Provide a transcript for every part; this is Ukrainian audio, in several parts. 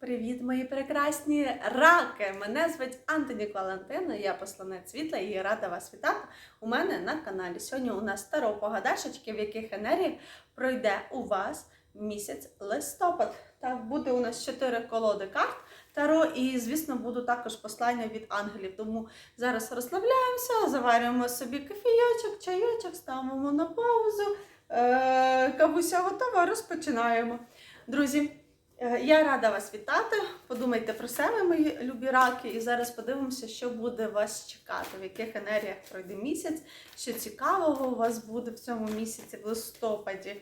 Привіт, мої прекрасні раки! Мене звуть Антоні Валентина, я посланець світла і рада вас вітати у мене на каналі. Сьогодні у нас таро погадашечки, в яких енергія пройде у вас місяць листопад. Так, буде у нас чотири колоди карт таро, і, звісно, буду також послання від ангелів. Тому зараз розслабляємося, заварюємо собі кофійочок, чайочок, ставимо на паузу. Е, Кавуся готова, розпочинаємо. Друзі, Я рада вас вітати. Подумайте про себе, мої любі раки, і зараз подивимося, що буде вас чекати, в яких енергіях пройде місяць, що цікавого у вас буде в цьому місяці, в листопаді.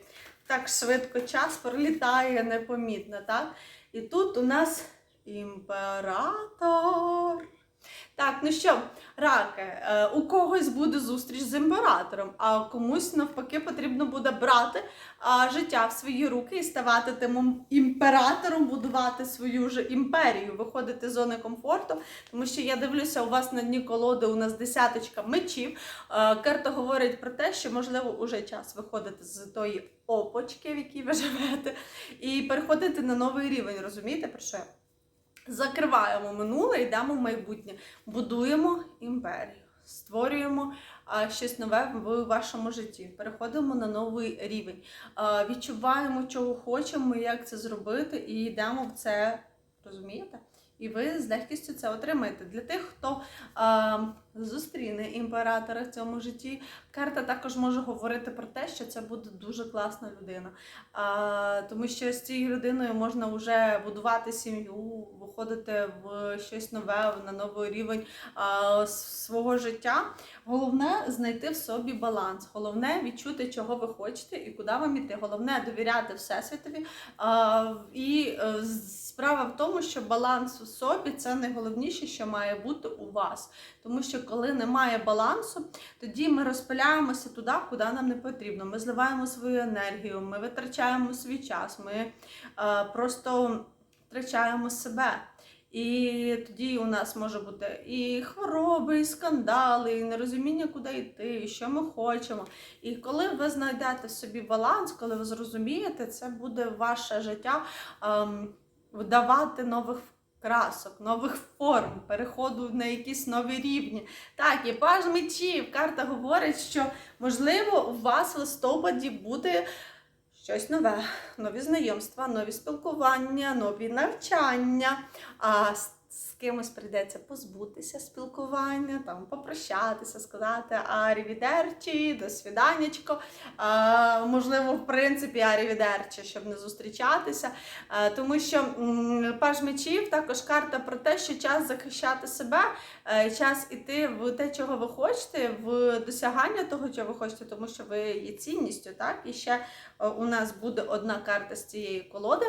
Так швидко час пролітає непомітно, так? І тут у нас імператор. Так, ну що, раки, е, у когось буде зустріч з імператором, а комусь навпаки потрібно буде брати життя в свої руки і ставати тим імператором, будувати свою вже імперію, виходити з зони комфорту. Тому що я дивлюся, у вас на дні колоди у нас десяточка мечів. Е, Карта говорить про те, що можливо уже час виходити з тої опочки, в якій ви живете, і переходити на новий рівень. Розумієте про що? Закриваємо минуле, йдемо в майбутнє, будуємо імперію, створюємо а, щось нове в вашому житті. Переходимо на новий рівень, а, відчуваємо, чого хочемо, як це зробити, і йдемо в це, розумієте? І ви з легкістю це отримаєте. Для тих, хто а, зустріне імператора в цьому житті, карта також може говорити про те, що це буде дуже класна людина. А, тому що з цією людиною можна вже будувати сім'ю, виходити в щось нове, на новий рівень а, свого життя. Головне знайти в собі баланс. Головне відчути, чого ви хочете і куди вам іти. Головне довіряти Всесвітові. А, і е, справа в тому, що баланс у собі це найголовніше, що має бути у вас. Тому що коли немає балансу, тоді ми розпиляємося туди, куди нам не потрібно. Ми зливаємо свою енергію, ми витрачаємо свій час, ми е, просто втрачаємо себе. І тоді у нас може бути і хвороби, і скандали, і нерозуміння, куди йти, і що ми хочемо. І коли ви знайдете собі баланс, коли ви зрозумієте, це буде ваше життя ем, вдавати нових красок, нових форм, переходу на якісь нові рівні. Так, і паж мечів. Карта говорить, що можливо у вас в листопаді буде щось нове, нові знайомства, нові спілкування, нові навчання. З, кимось прийдеться позбутися спілкування, там попрощатися, сказати арівідерчі, до свіданечко. Можливо, в принципі, арівідерчі, щоб не зустрічатися. Тому що паж мечів також карта про те, що час захищати себе, е, час іти в те, чого ви хочете, в досягання того, чого ви хочете, тому що ви є цінністю, так? І ще е, у нас буде одна карта з цієї колоди.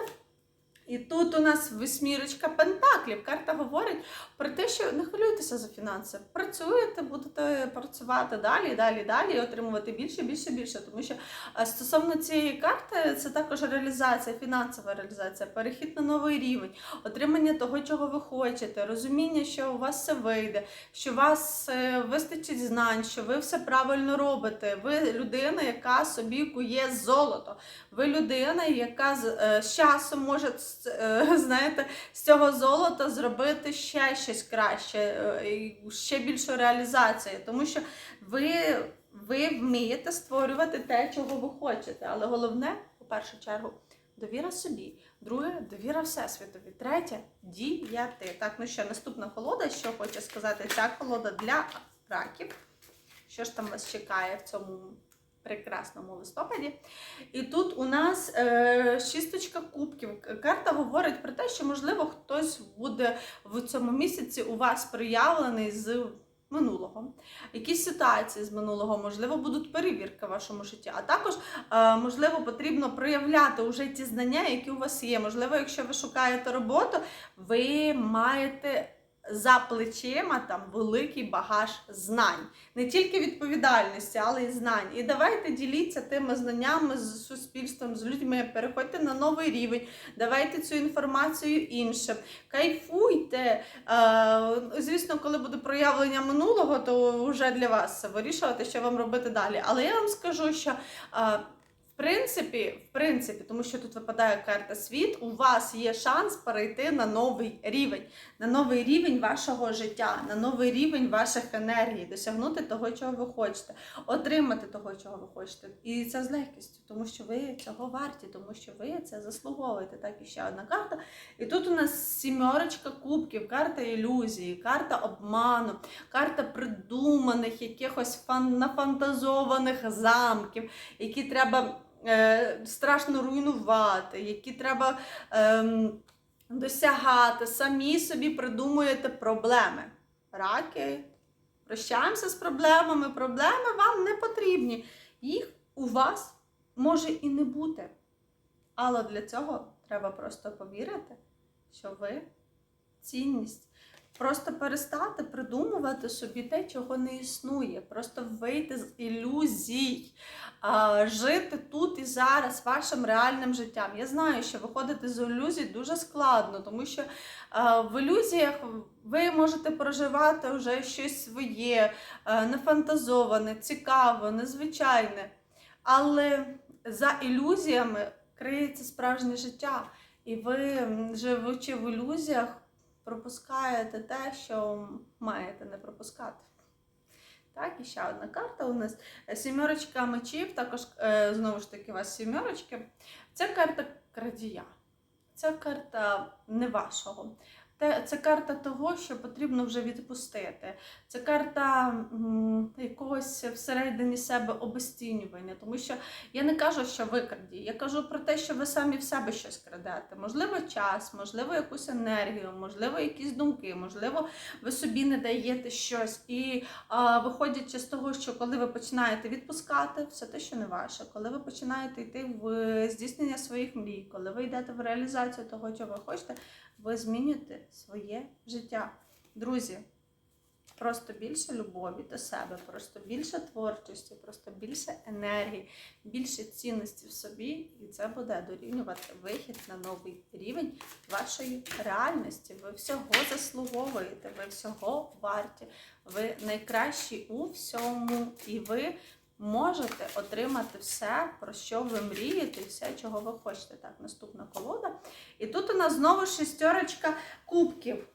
І тут у нас восьмірочка пентаклів. Карта говорить про те, що не хвилюйтеся за фінанси. Працюєте, будете працювати далі, далі, далі, і отримувати більше, більше, більше. Тому що е, стосовно цієї карти, це також реалізація, фінансова реалізація, перехід на новий рівень, отримання того, чого ви хочете, розуміння, що у вас все вийде, що у вас е, вистачить знань, що ви все правильно робите. Ви людина, яка собі кує золото. Ви людина, яка з, е, часом може знаєте, з цього золота зробити ще щось краще, е, ще більшу реалізацію, тому що ви, ви вмієте створювати те, чого ви хочете. Але головне, у першу чергу, довіра собі. Друге довіра Всесвітові. Третє діяти. Так, ну що, наступна колода, що хоче сказати ця колода для раків. Що ж там вас чекає в цьому прекрасному листопаді? І тут у нас е, шісточка кубків. Карта говорить про те, що можливо хтось буде в цьому місяці у вас проявлений з минулого. Якісь ситуації з минулого, можливо, будуть перевірки в вашому житті. А також, е, можливо, потрібно проявляти уже ті знання, які у вас є. Можливо, якщо ви шукаєте роботу, ви маєте. За плечима там великий багаж знань, не тільки відповідальності, але й знань. І давайте діліться тими знаннями з суспільством, з людьми, переходьте на новий рівень, давайте цю інформацію іншим, кайфуйте. Е, звісно, коли буде проявлення минулого, то вже для вас вирішувати, що вам робити далі. Але я вам скажу, що. Принципі, в принципі, тому що тут випадає карта світ, у вас є шанс перейти на новий рівень, на новий рівень вашого життя, на новий рівень ваших енергій, досягнути того, чого ви хочете, отримати того, чого ви хочете. І це з легкістю, тому що ви цього варті, тому що ви це заслуговуєте. Так, і ще одна карта. І тут у нас сімерочка кубків, карта ілюзії, карта обману, карта придуманих, якихось фан- нафантазованих замків, які треба страшно руйнувати, які треба ем, досягати, самі собі придумуєте проблеми. Раки, прощаємося з проблемами. Проблеми вам не потрібні. Їх у вас може і не бути. Але для цього треба просто повірити, що ви цінність. Просто перестати придумувати собі те, чого не існує. Просто вийти з ілюзій, жити тут і зараз вашим реальним життям. Я знаю, що виходити з ілюзій дуже складно, тому що в ілюзіях ви можете проживати вже щось своє, нефантазоване, цікаве, незвичайне. Але за ілюзіями криється справжнє життя. І ви, живучи в ілюзіях, пропускаєте те, що маєте не пропускати. Так, і ще одна карта у нас. Сімерочка мечів, також е, знову ж таки у вас сімерочки. Це карта крадія. Це карта не вашого. Це карта того, що потрібно вже відпустити. Це карта якогось всередині себе обесцінювання. Тому що я не кажу, що ви крадій. Я кажу про те, що ви самі в себе щось крадете. Можливо, час, можливо, якусь енергію, можливо, якісь думки, можливо, ви собі не даєте щось. І а, виходячи з того, що коли ви починаєте відпускати все те, що не ваше, коли ви починаєте йти в здійснення своїх мрій, коли ви йдете в реалізацію того, чого ви хочете, ви змінюєте своє життя. Друзі, просто більше любові до себе, просто більше творчості, просто більше енергії, більше цінності в собі, і це буде дорівнювати вихід на новий рівень вашої реальності. Ви всього заслуговуєте, ви всього варті, ви найкращі у всьому, і ви можете отримати все, про що ви мрієте, і все, чого ви хочете. Так, наступна колода. І тут у нас знову шестерочка кубків.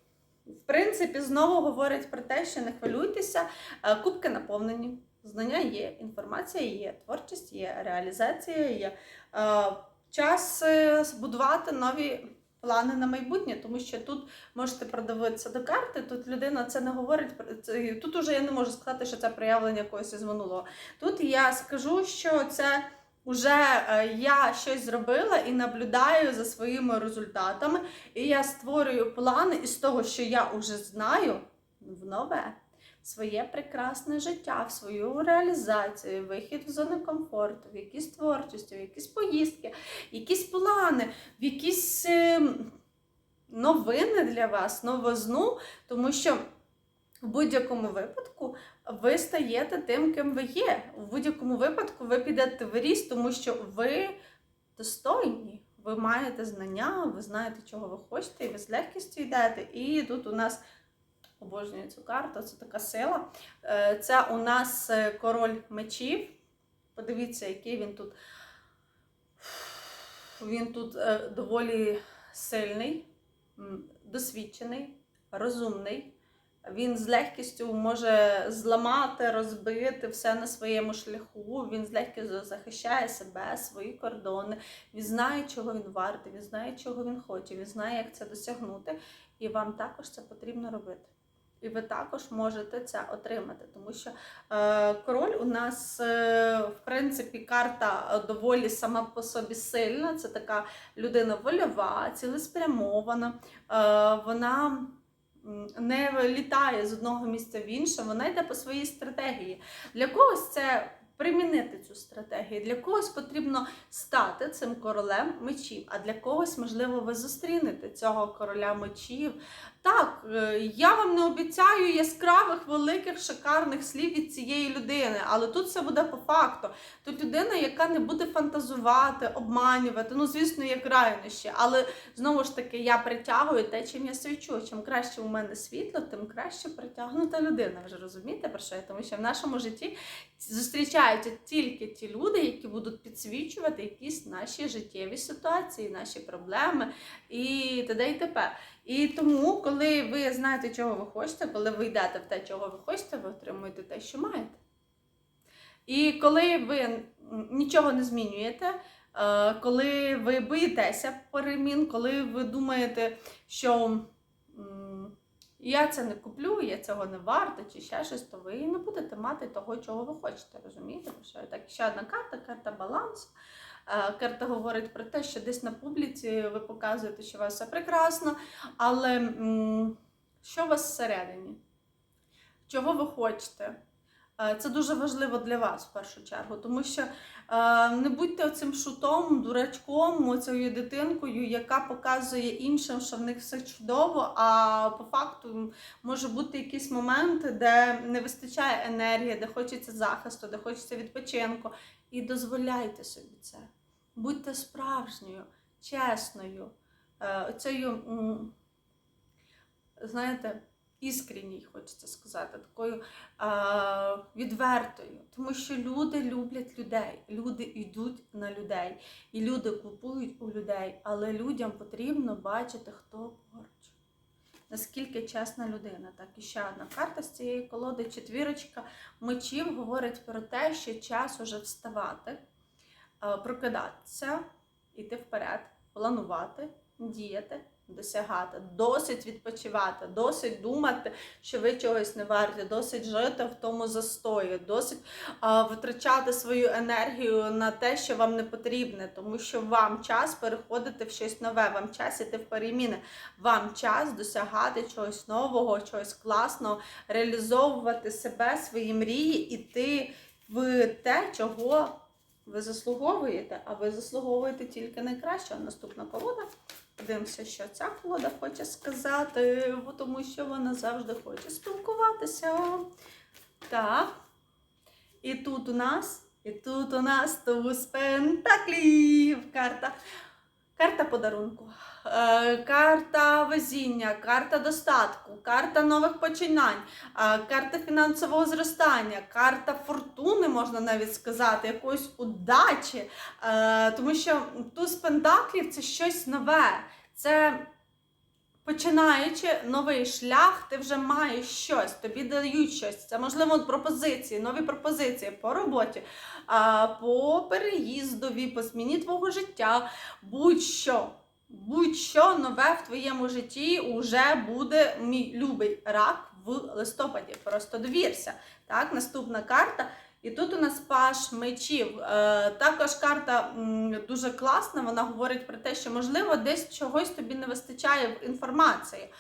В принципі, знову говорить про те, що не хвилюйтеся, е, кубки наповнені, знання є, інформація є, творчість є, реалізація є. Е, Час е, збудувати нові плани на майбутнє, тому що тут можете продивитися до карти. Тут людина це не говорить про це. Тут уже я не можу сказати, що це проявлення якогось із минулого. Тут я скажу, що це. Уже е, я щось зробила і наблюдаю за своїми результатами, і я створюю плани із того, що я вже знаю, в нове, своє прекрасне життя, в свою реалізацію, вихід в зону комфорту, в якісь творчості, в якісь поїздки, якісь плани, в якісь ем, новини для вас, новизну, тому що в будь-якому випадку ви стаєте тим, ким ви є. В будь-якому випадку ви підете в ріст, тому що ви достойні. Ви маєте знання, ви знаєте, чого ви хочете, і ви з легкістю йдете. І тут у нас обожнюю цю карту, це така сила. Е, Це у нас е, король мечів. Подивіться, який він тут. Він тут е, доволі сильний, досвідчений, розумний. Він з легкістю може зламати, розбити все на своєму шляху. Він з легкістю захищає себе, свої кордони. Він знає, чого він вартий, він знає, чого він хоче, він знає, як це досягнути. І вам також це потрібно робити. І ви також можете це отримати, тому що е, король у нас, е, в принципі, карта доволі сама по собі сильна. Це така людина вольова, цілеспрямована. Е, вона не літає з одного місця в інше, вона йде по своїй стратегії. Для когось це примінити цю стратегію, для когось потрібно стати цим королем мечів, а для когось, можливо, ви зустрінете цього короля мечів. Так, е, я вам не обіцяю яскравих, великих, шикарних слів від цієї людини, але тут все буде по факту. Тут людина, яка не буде фантазувати, обманювати. Ну, звісно, є крайнощі, але знову ж таки я притягую те, чим я свічу. Чим краще у мене світло, тим краще притягнута людина. Ви ж розумієте про що я? Тому що в нашому житті зустрічаються тільки ті люди, які будуть підсвічувати якісь наші життєві ситуації, наші проблеми і т.д. і т.п. І тому, коли ви знаєте, чого ви хочете, коли ви йдете в те, чого ви хочете, ви отримуєте те, що маєте. І коли ви нічого не змінюєте, е, коли ви боїтеся перемін, коли ви думаєте, що я це не куплю, я цього не варта, чи ще щось, то ви не будете мати того, чого ви хочете. Розумієте? Що так, ще одна карта, карта балансу. Е, Карта говорить про те, що десь на публіці ви показуєте, що у вас все прекрасно, але що у вас всередині? Чого ви хочете? Е, Це дуже важливо для вас в першу чергу, тому що е, не будьте оцим шутом, дурачком, оцею дитинкою, яка показує іншим, що в них все чудово. А по факту може бути якийсь момент, де не вистачає енергії, де хочеться захисту, де хочеться відпочинку. І дозволяйте собі це. Будьте справжньою, чесною, е, оцею, знаєте, іскренній, хочеться сказати, такою відвертою. Тому що люди люблять людей, люди йдуть на людей, і люди купують у людей, але людям потрібно бачити, хто поруч. Наскільки чесна людина. Так, і ще одна карта з цієї колоди, четвірочка мечів говорить про те, що час уже вставати, прокидатися, йти вперед, планувати, діяти, досягати, досить відпочивати, досить думати, що ви чогось не варті, досить жити в тому застої, досить витрачати свою енергію на те, що вам не потрібне, тому що вам час переходити в щось нове, вам час іти в переміни, вам час досягати чогось нового, чогось класного, реалізовувати себе, свої мрії, іти в те, чого ви заслуговуєте, а ви заслуговуєте тільки найкраще. Наступна колода. Подивимося, що ця колода хоче сказати, тому що вона завжди хоче спілкуватися. Так. І тут у нас, і тут у нас туз пентаклів. Карта. Карта подарунку, карта везіння, карта достатку, карта нових починань, е, карта фінансового зростання, карта фортуни, можна навіть сказати, якоїсь удачі. Е, Тому що туз пентаклів це щось нове. Це починаючи новий шлях, ти вже маєш щось, тобі дають щось. Це можливо пропозиції, нові пропозиції по роботі, по переїздові, по зміні твого життя, будь-що. Будь-що нове в твоєму житті вже буде мій любий рак в листопаді. Просто довірся. Так, наступна карта. І тут у нас паш мечів. Е, також карта дуже класна. Вона говорить про те, що можливо десь чогось тобі не вистачає в інформації.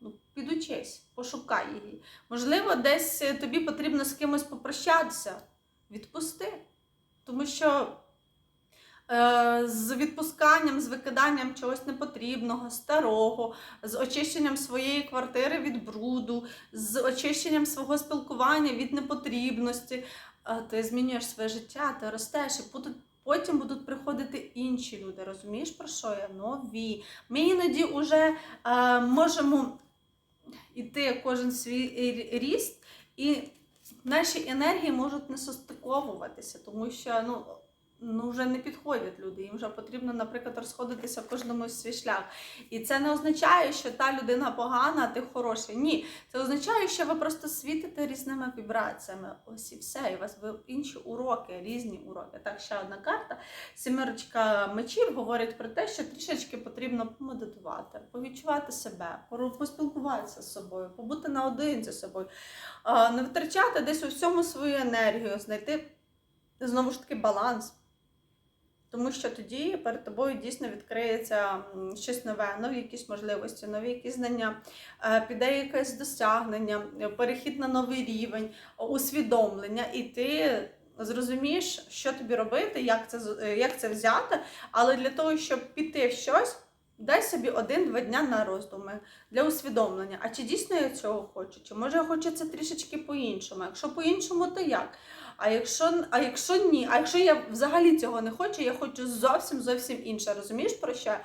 Ну, підучись, пошукай її. Можливо, десь тобі потрібно з кимось попрощатися. Відпусти. Тому що з відпусканням, з викиданням чогось непотрібного, старого, з очищенням своєї квартири від бруду, з очищенням свого спілкування від непотрібності, е, ти змінюєш своє життя, ти ростеш і. Потім будуть приходити інші люди, розумієш, про що я? Нові. Ми іноді вже е, можемо йти кожен свій ріст, і наші енергії можуть не состиковуватися, тому що ну, ну, вже не підходять люди. Їм вже потрібно, наприклад, розходитися кожному в свій шлях. І це не означає, що та людина погана, а ти хороший. Ні, це означає, що ви просто світите різними вібраціями. Ось і все. І у вас інші уроки, різні уроки. Так, ще одна карта. Сімерочка мечів говорить про те, що трішечки потрібно помедитувати, повідчувати себе, поспілкуватися з собою, побути наодинці з собою, не витрачати десь у всьому свою енергію, знайти знову ж таки баланс. Тому що тоді перед тобою дійсно відкриється щось нове, нові якісь можливості, нові якісь знання, е, піде якесь досягнення, перехід на новий рівень, усвідомлення, і ти зрозумієш, що тобі робити, як це, е, як це взяти. Але для того, щоб піти в щось, дай собі один-два дня на роздуми для усвідомлення. А чи дійсно я цього хочу? Чи може я хочу це трішечки по-іншому? Якщо по-іншому, то як? А якщо, а якщо ні, а якщо я взагалі цього не хочу, я хочу зовсім зовсім інше, розумієш про що?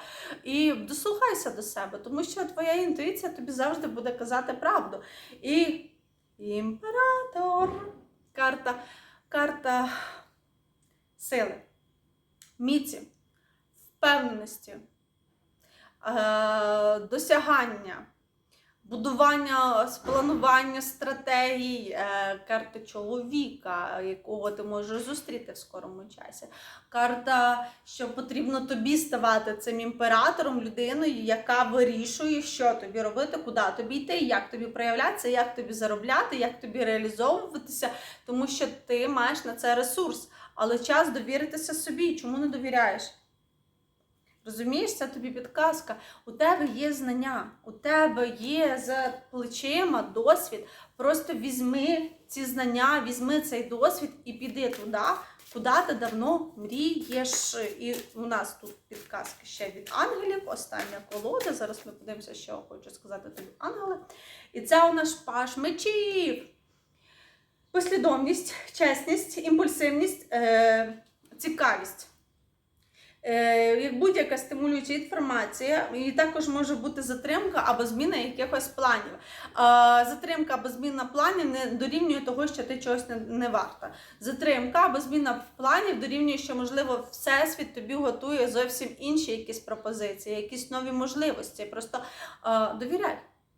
І дослухайся до себе, тому що твоя інтуїція тобі завжди буде казати правду. І імператор. Карта. карта сили, міці, впевненості, е, досягання, будування, спланування стратегій, е, карта чоловіка, якого ти можеш зустріти в скорому часі. Карта, що потрібно тобі ставати цим імператором, людиною, яка вирішує, що тобі робити, куди тобі йти, як тобі проявлятися, як тобі заробляти, як тобі реалізовуватися, тому що ти маєш на це ресурс. Але час довіритися собі. Чому не довіряєш? Розумієш, це тобі підказка. У тебе є знання, у тебе є за плечима досвід. Просто візьми ці знання, візьми цей досвід і піди туди, куди ти давно мрієш. І у нас тут підказки ще від ангелів. Остання колода. Зараз ми подивимося, що хочу сказати тобі ангели. І це у нас паш мечів. Послідовність, чесність, імпульсивність, е, цікавість. Е, як будь-яка стимулююча інформація, і також може бути затримка або зміна якихось планів. Е, затримка або зміна планів не дорівнює того, що ти чогось не, варта. Затримка або зміна планів дорівнює, що, можливо, всесвіт тобі готує зовсім інші якісь пропозиції, якісь нові можливості. Просто е, довіряй,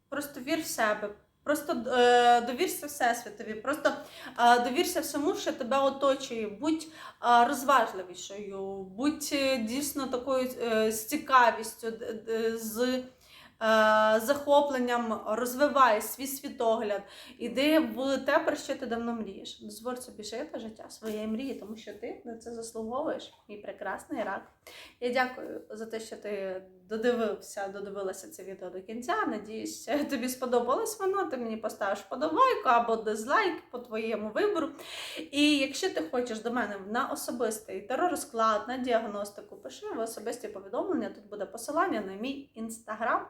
просто вір в себе. Просто е, довірся всесвітові, просто е, довірся всьому, що тебе оточує. Будь е, розважливішою, будь дійсно такою з цікавістю, з захопленням, розвивай свій світогляд, іди в те, про що ти давно мрієш. Дозволь собі жити життя своєї мрії, тому що ти на це заслуговуєш, мій прекрасний рак. Я дякую за те, що ти додивився, додивилася це відео до кінця. Надіюсь, тобі сподобалось воно. Ти мені поставиш подобайку або дизлайк по твоєму вибору. І якщо ти хочеш до мене на особистий теророзклад, на діагностику, пиши в особисті повідомлення. Тут буде посилання на мій інстаграм.